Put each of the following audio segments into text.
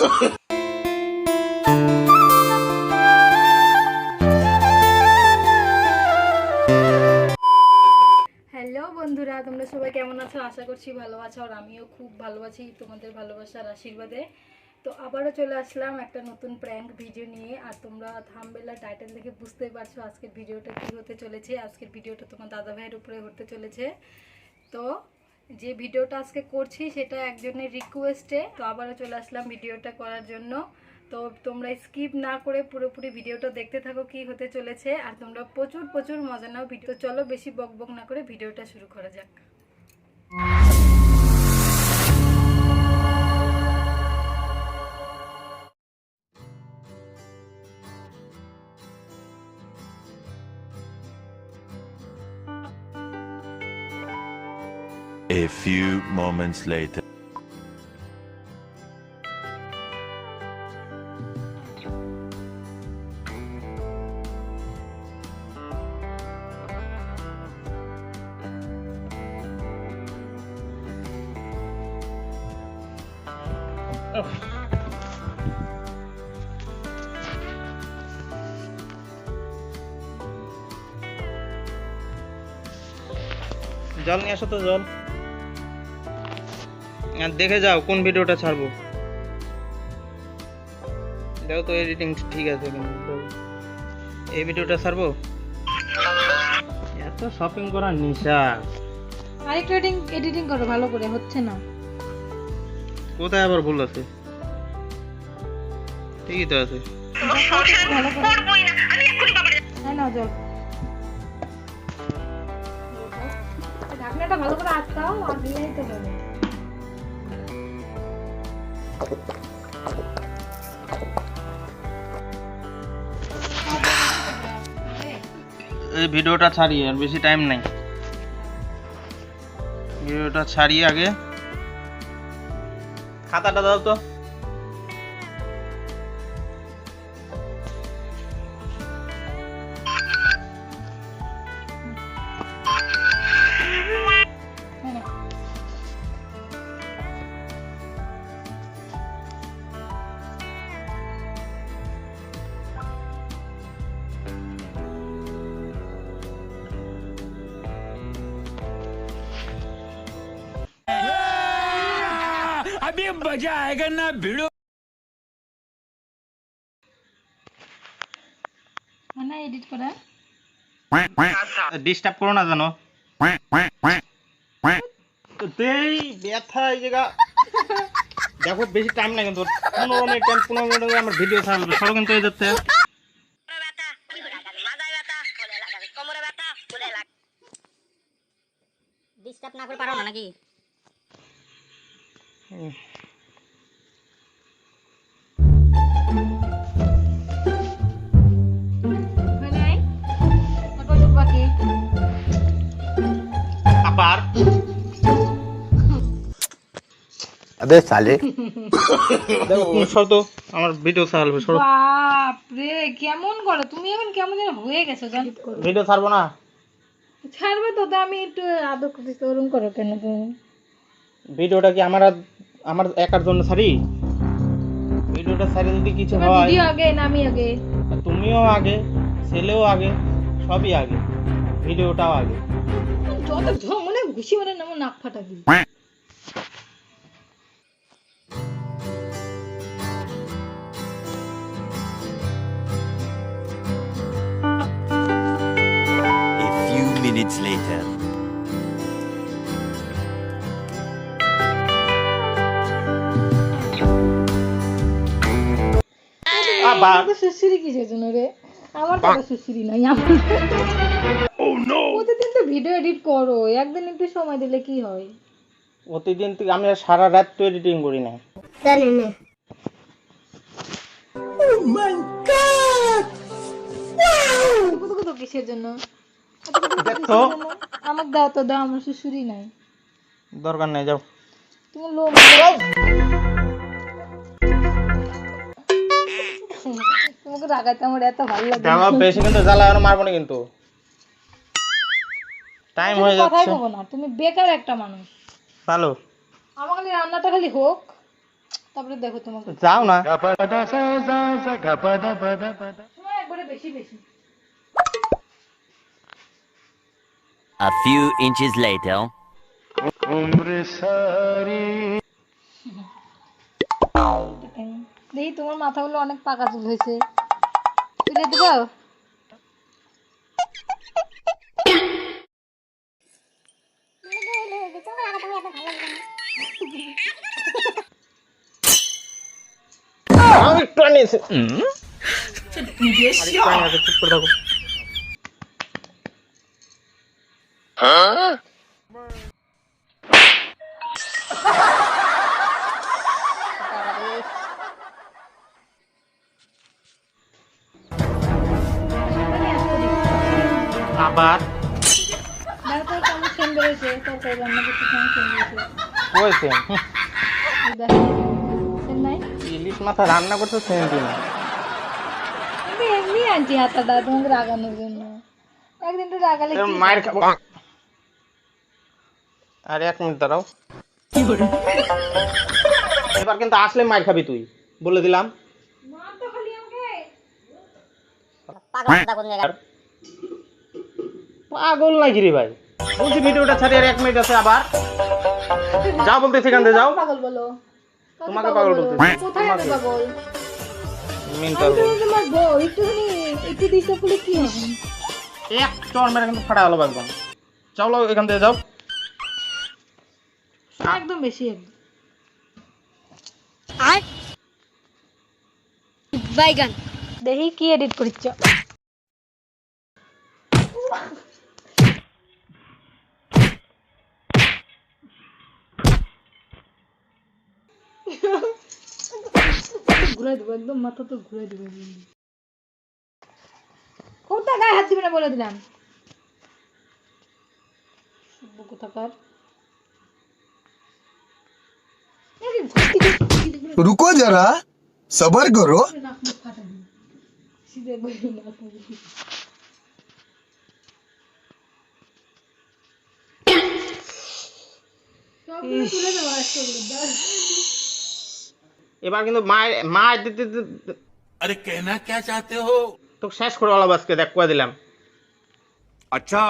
Hello বন্ধুরা, তোমরা সবাই কেমন আছো? আশা করছি ভালো আছো, আর আমিও খুব ভালো আছি তোমাদের ভালোবাসার আশীর্বাদে। তো আবারও চলে আসলাম একটা নতুন প্র্যাঙ্ক ভিডিও নিয়ে, আর তোমরা থামবেলা টাইটেল দেখে বুঝতেই পারছ আজকের ভিডিওটা কী হতে চলেছে। আজকের ভিডিওটা তোমার দাদা ভাইয়ের উপরে হতে চলেছে। তো যে ভিডিওটা আজকে করছি সেটা একজনের রিকোয়েস্টে তো আবারও চলে আসলাম ভিডিওটা করার জন্য। তো তোমরা স্কিপ না করে পুরোপুরি ভিডিওটা দেখতে থাকো কি হতে চলেছে। আর তোমরা প্রচুর প্রচুর মজা নাও ভিডিও। চলো বেশি বক বক না করে ভিডিওটা শুরু করা যাক। A few moments later. জল নিয়ে আসো তো জল আর দেখে যাও কোন ভিডিওটা ছাড়বো। দেখো তো এডিটিং ঠিক আছে কিন্তু এই ভিডিওটা ছাড়বো? এত শপিং করার নিশা। আরেকটু এডিটিং এডিটিং করো ভালো করে হচ্ছে না। কোথায় আবার ভুল আছে? ঠিকই তো আছে। হ্যাঁ ঢাকনাটা ভালো করে আটকাও আর দিলেই তো এই ভিডিওটা ছাড়িয়ে আর বেশি টাইম নাই। ভিডিওটা ছাড়িয়ে আগে। খাতাটা দাও তো। মানে এডিট করা ডিস্টার্ব করো না জানো এই ব্যথা এই জায়গা দেখো বেশি টাইম না কিন্তু পনেরো মিনিট টাইম পনেরো মিনিট আমার ভিডিও ছাড়বে সরো কিন্তু এই যাচ্ছে ডিস্টার্ব না করে পারো না নাকি? আবে সালে। দেখো আমার ভিডিও বাপ রে কেমন করে? তুমি এখন কেমন যেন হয়ে গেছো জান। ভিডিও ছাড়বো না? ছাড়বে তো আমি একটু করো কেন ভিডিওটা কি আমার আমার একার জন্য ছাড়ি? ভিডিওটা ছাড়ি যদি কিছু হয় ভিডিও আগে না আমি আগে? তুমিও আগে ছেলেও আগে সবই আগে ভিডিওটাও আগে। যত ঘুষি মানে নাম নাক ফাটা দিই A few minutes later. আবার। সুশ্রী কিসের জন্য রে? আমার তো সুশ্রী নাই আমার ভিডিও এডিট করো একদিন একটু সময় দিলে কি হয়? প্রতিদিন থেকে আমি সারা রাত তো এডিটিং করি না। কত কত কিসের জন্য এত কত কত দেখো। কিসের জন্য? আমাকে দাও তো দাও আমার শ্বশুরই নাই। দরকার নেই যাও। তুমি লোক তোমাকে রাগাতে আমার এত ভালো লাগে। জামা বেশি কিন্তু জ্বালা আর মারবো না কিন্তু। টাইম হয়ে তুমি কথাই যাচ্ছে। বলব না তুমি বেকার একটা মানুষ। চালো আমার খালি রান্নাটা খালি হোক তারপরে দেখো তোমাকে। যাও না। সময় একবারে বেশি বেশি। A few inches later. দেখি তোমার মাথাগুলো অনেক পাকা চুল হয়েছে। তুলে দিবো? আমি একটু আনিয়েছি আরেকটু আনিয়েছি, চুপ করে থাকো আবার দেখো কেমন সেন রান্না করতে ইলিশ মাথা রান্না করতে না এমনি আনছি হাতাটা তোমাকে রাগানোর জন্য। একদিন তো রাগালে মায়ের খাব আর এক মিনিট দাঁড়াও। এবার কিন্তু আসলে মায়ের খাবি তুই বলে দিলাম। পাগল নাকি রে ভাই। বলছি ভিডিওটা ছাড়ি আর এক মিনিট আছে আবার। যাও বলতেছি এখান থেকে যাও। পাগল বলো। তোমাকে পাগল বলো? বলতেছি। কোথায় আমি পাগল? মিনিট আমি তোমার বউ একটুখানি একটু ডিস্টার্ব করলে কি হবে? এক চর মেরে কিন্তু ফাটা গেল একদম চলো এখান থেকে যাও। একদম বেশি একদম। বাইগান দেখি কি এডিট করিচ্ছ। ঘুরে দেবো একদম মাথা তো ঘুরে দেবো কোথা গায়ে হাত দিবে না বলে দিলাম? কোথাকার? রুকো যারা সবার করো। সব তুলে দেওয়া এবার কিন্তু মায়ের মায়ের দিতে আরে কেনা কে চাতে হো? তো শেষ করে অলাব আজকে দেখ কয়ে দিলাম। আচ্ছা।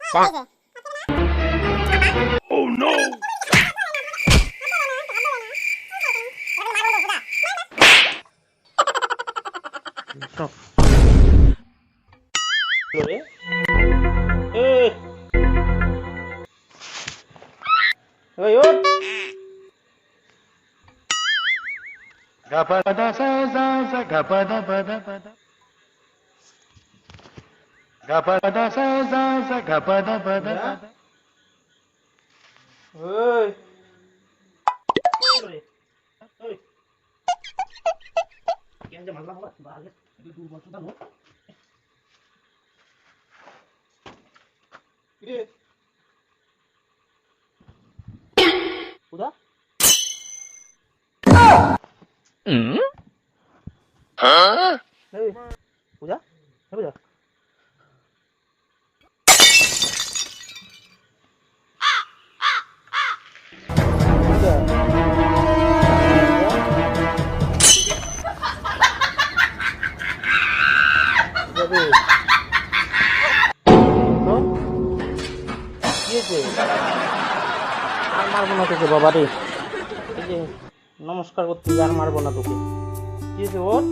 Bonk. Yuyut. Gapada sa sa sa gapada pada pada. Gapada sa sa sa gapada pada ya. pada. বসে দাও কিরে উদা এই পূজা আর মারবো না তোকে বাবা রে নমস্কার করতে আর মারবো না তোকে। কি ওর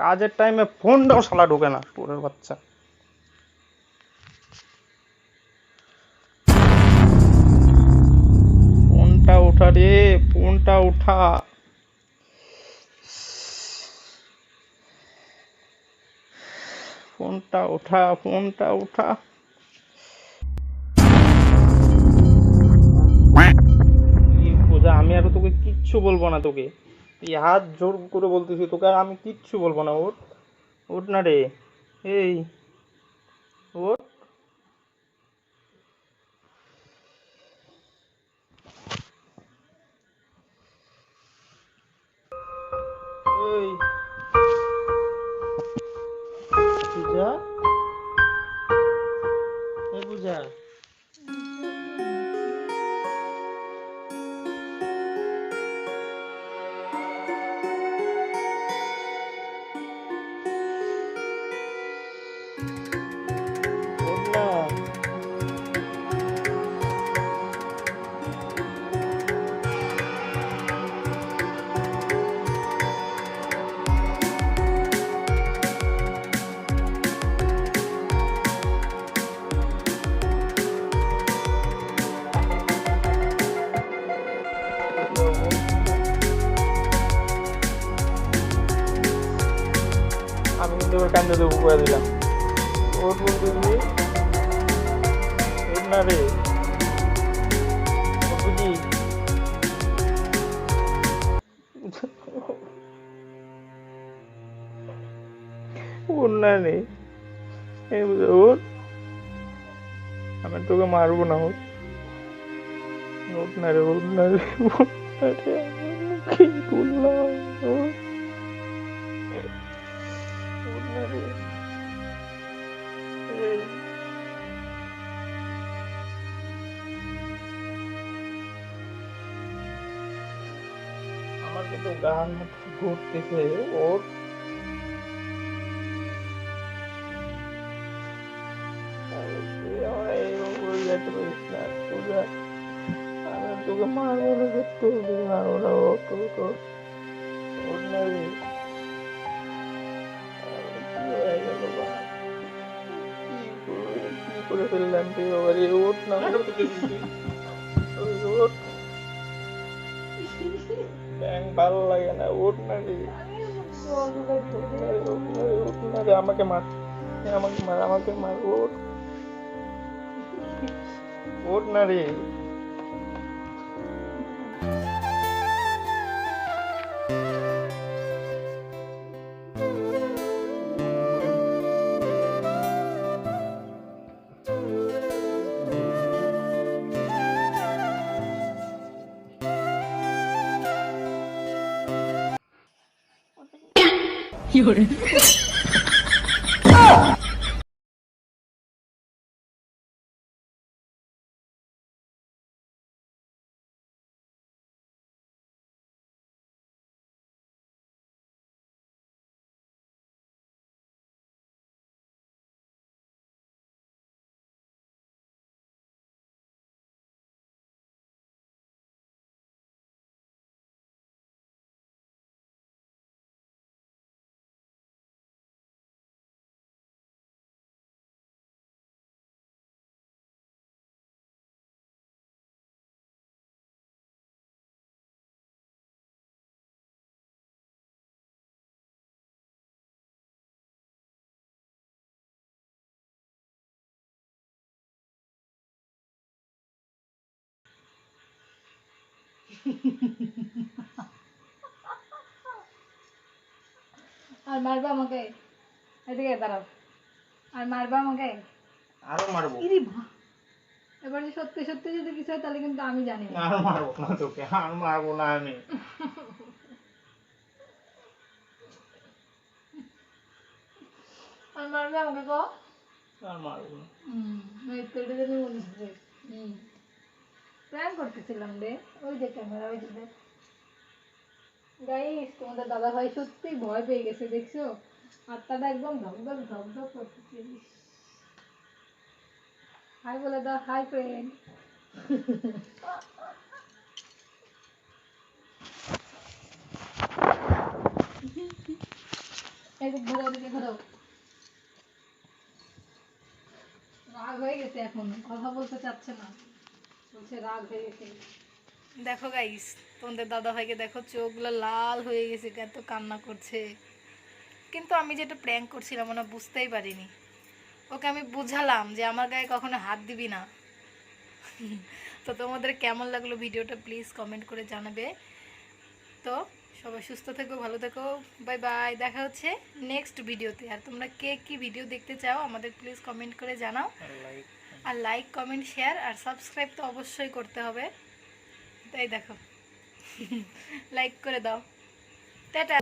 কাজের টাইমে ফোনটাও শালা ঢোকে না পুরের বাচ্চা। ফোনটা ওঠা রে, ফোনটা ওঠা ফোনটা ওঠা ফোনটা ওঠা আমি আর তোকে কিচ্ছু বলব না তোকে। তুই হাত জোর করে বলতেছি তোকে, আর আমি কিচ্ছু বলব না ওর ওঠ না রে। এই এই। পূজা কান্দে দেবো করে দিলাম ওর বলতে ওর না রে বুঝি ওর না রে ওর আমি তোকে মারবো না ওর ওর না রে ওর না রে না যে তোকে মারবো না ও তো তো ওর না রে আরে কি হয়ে গেল বা কি করে কি করে ফেললাম তুই বাবা রে ওঠ না ওই ওঠ ব্যাং ভালো লাগে না উঠ না রে উঠ না রে, আমাকে মার আমাকে মার আমাকে মার উঠ। উঠ না রে। 有人。আর মারবা আমাকে। এদিকে দাঁড়াও। আর মারবা আমাকে? আরও মারবো। ইরি ভা এবার যে সত্যি সত্যি যদি কিছু হয় তাহলে কিন্তু আমি জানি না। আর মারবো না তোকে আর মারবো না আমি। আর মারবে আমাকে কো আর মারবো না। হুম ওই তো এটা জানি মনে হচ্ছে। হুম। প্ল্যান করতেছিলাম রে, ওই যে ক্যামেরা ওই যে গাইস তোমাদের দাদা ভাই সত্যি ভয় পেয়ে গেছে, দেখছ? হাতটা একদম ধকধক ধকধক করতেছে হাই বলে দাও হাই ফ্রেন্ড রাগ হয়ে গেছে এখন, কথা বলতে চাচ্ছে না বলছে রাগ হয়ে গেছে দেখো গাইস তোমাদের দাদা ভাইকে দেখো চোখগুলো লাল হয়ে গেছে এত কান্না করছে। কিন্তু আমি যেটা প্র্যাঙ্ক করছিলাম ওনা বুঝতেই পারিনি। ওকে আমি বুঝালাম যে আমার গায়ে কখনো হাত দিবি না। তো তোমাদের কেমন লাগল ভিডিওটা প্লিজ কমেন্ট করে জানাবে। তো সবাই সুস্থ থেকো ভালো থেকো বাই বাই দেখা হচ্ছে নেক্সট ভিডিওতে আর তোমরা কে কি ভিডিও দেখতে চাও আমাদের প্লিজ কমেন্ট করে জানাও। আর লাইক কমেন্ট শেয়ার আর সাবস্ক্রাইব তো অবশ্যই করতে হবে। তাই দেখো। লাইক করে দাও। টাটা